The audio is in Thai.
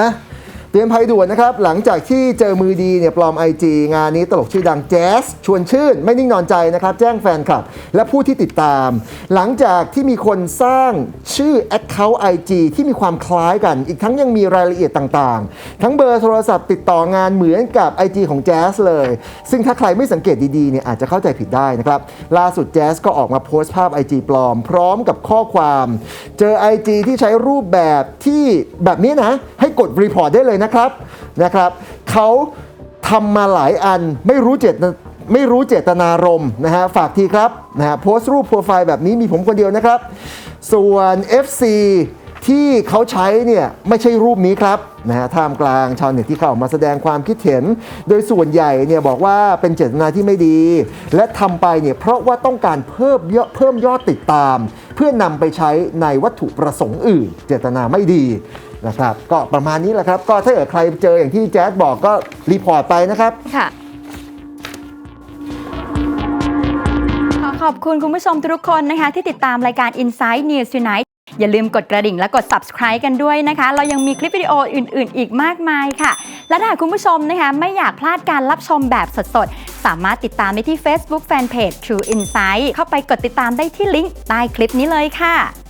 นะเตรียมภัยด่วนนะครับ หลังจากที่เจอมือดีเนี่ยปลอม IG งานนี้ตลกชื่อดังแจ๊สชวนชื่น ไม่นิ่งนอนใจนะครับ แจ้งแฟนคลับ และผู้ที่ติดตาม หลังจากที่มีคนสร้างชื่อ Account IG ที่มีความคล้ายกัน อีกทั้งยังมีรายละเอียดต่างๆ ทั้งเบอร์โทรศัพท์ติดต่องานเหมือนกับ IG ของแจ๊สเลย ซึ่งถ้าใครไม่สังเกตดีๆเนี่ยอาจจะเข้าใจผิดได้นะครับล่าสุดแจ๊สก็ออกมาโพสต์ภาพ IG ปลอม พร้อมกับข้อความ เจอ IG ที่ใช้รูปแบบที่แบบนี้นะ กดรีพอร์ตได้เลยนะครับนะครับเขาทำมาหลายอันไม่รู้เจตไม่รู้เจตนารมณ์นะฮะฝากทีครับนะฮะโพสต์รูปโปรไฟล์แบบนี้มีผมคนเดียวนะครับ ส่วน FC ที่เขาใช้เนี่ยไม่ใช่รูปนี้ครับนะฮะท่ามกลางชาวเน็ตที่เข้ามาแสดงความคิดเห็น โดยส่วนใหญ่เนี่ยบอกว่าเป็นเจตนาที่ไม่ดี และทำไปเนี่ยเพราะว่าต้องการเพิ่มยอดเพิ่มยอดติดตาม เพื่อนำไปใช้ในวัตถุประสงค์อื่น เจตนาไม่ดี นะครับก็ประมาณนี้แหละครับ ก็ถ้าเกิดใครเจออย่างที่แจ๊ดบอกก็รีพอร์ตไปนะครับ ค่ะขอขอบคุณคุณผู้ชมทุกคนนะคะ ที่ติดตามรายการ Inside News Tonight อย่าลืมกดกระดิ่งและกด subscribe กันด้วยนะคะ เรายังมีคลิปวิดีโออื่น ๆ อีกมากมายค่ะ และถ้าหากคุณผู้ชมนะคะไม่อยากพลาดการรับชมแบบสด ๆ สามารถติดตามได้ที่ Facebook Fanpage True Insight เข้าไปกดติดตามได้ที่ลิงก์ใต้คลิปนี้เลยค่ะ